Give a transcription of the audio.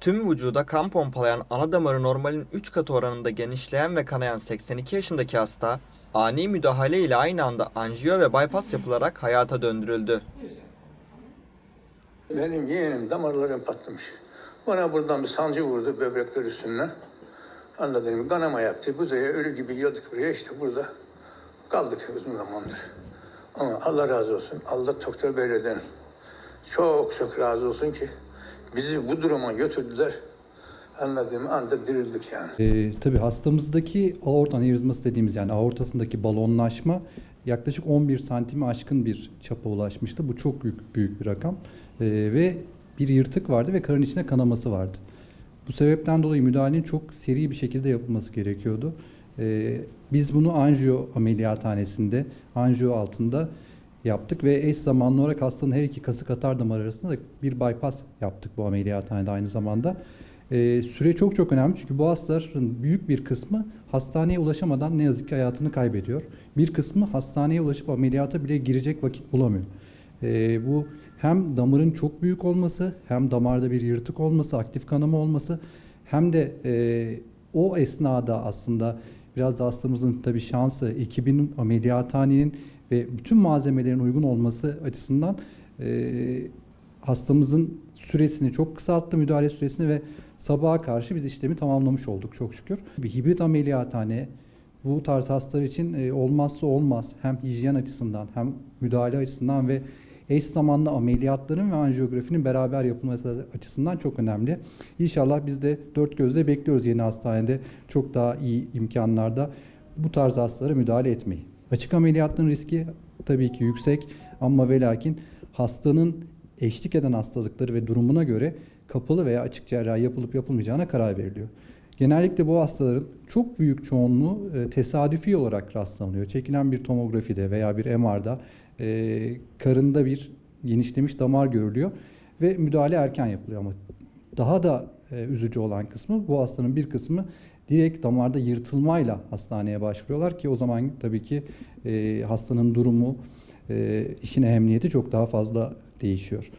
Tüm vücuda kan pompalayan ana damarı normalin 3 katı oranında genişleyen ve kanayan 82 yaşındaki hasta, ani müdahale ile aynı anda anjiyo ve bypass yapılarak hayata döndürüldü. Benim yeğenim damarlarım patlamış. Bana buradan bir sancı vurdu böbrekler üstünden. Anladın Kanama yaptı. Buzaya ölü gibi yiyorduk buraya işte burada. Kaldık uzun zamandır. Ama Allah razı olsun. Allah doktor beyleden çok çok razı olsun ki bizi bu duruma götürdüler. Anladığım anda dirildik yani. Ee, tabii hastamızdaki aort anevrizması dediğimiz yani aortasındaki balonlaşma yaklaşık 11 santimi aşkın bir çapa ulaşmıştı. Bu çok büyük, büyük bir rakam. Ee, ve bir yırtık vardı ve karın içinde kanaması vardı. Bu sebepten dolayı müdahalenin çok seri bir şekilde yapılması gerekiyordu. Ee, biz bunu anjiyo ameliyathanesinde, anjiyo altında yaptık ve eş zamanlı olarak hastanın her iki kasık atar damar arasında da bir bypass yaptık bu ameliyathanede aynı zamanda. Ee, süre çok çok önemli çünkü bu hastaların büyük bir kısmı hastaneye ulaşamadan ne yazık ki hayatını kaybediyor. Bir kısmı hastaneye ulaşıp ameliyata bile girecek vakit bulamıyor. Ee, bu hem damarın çok büyük olması, hem damarda bir yırtık olması, aktif kanama olması, hem de e, o esnada aslında biraz da hastamızın tabii şansı ekibin ameliyathanenin ve bütün malzemelerin uygun olması açısından e, hastamızın süresini çok kısalttı müdahale süresini ve sabaha karşı biz işlemi tamamlamış olduk çok şükür. Bir hibrit ameliyathane bu tarz hastalar için e, olmazsa olmaz hem hijyen açısından hem müdahale açısından ve eş zamanlı ameliyatların ve anjiyografinin beraber yapılması açısından çok önemli. İnşallah biz de dört gözle bekliyoruz yeni hastanede çok daha iyi imkanlarda bu tarz hastalara müdahale etmeyi. Açık ameliyatların riski tabii ki yüksek ama ve lakin hastanın eşlik eden hastalıkları ve durumuna göre kapalı veya açık cerrahi yapılıp yapılmayacağına karar veriliyor. Genellikle bu hastaların çok büyük çoğunluğu e, tesadüfi olarak rastlanıyor. Çekilen bir tomografide veya bir MR'da e, karında bir genişlemiş damar görülüyor ve müdahale erken yapılıyor ama daha da e, üzücü olan kısmı bu hastanın bir kısmı direkt damarda yırtılmayla hastaneye başvuruyorlar ki o zaman tabii ki e, hastanın durumu, e, işin ehemmiyeti çok daha fazla değişiyor.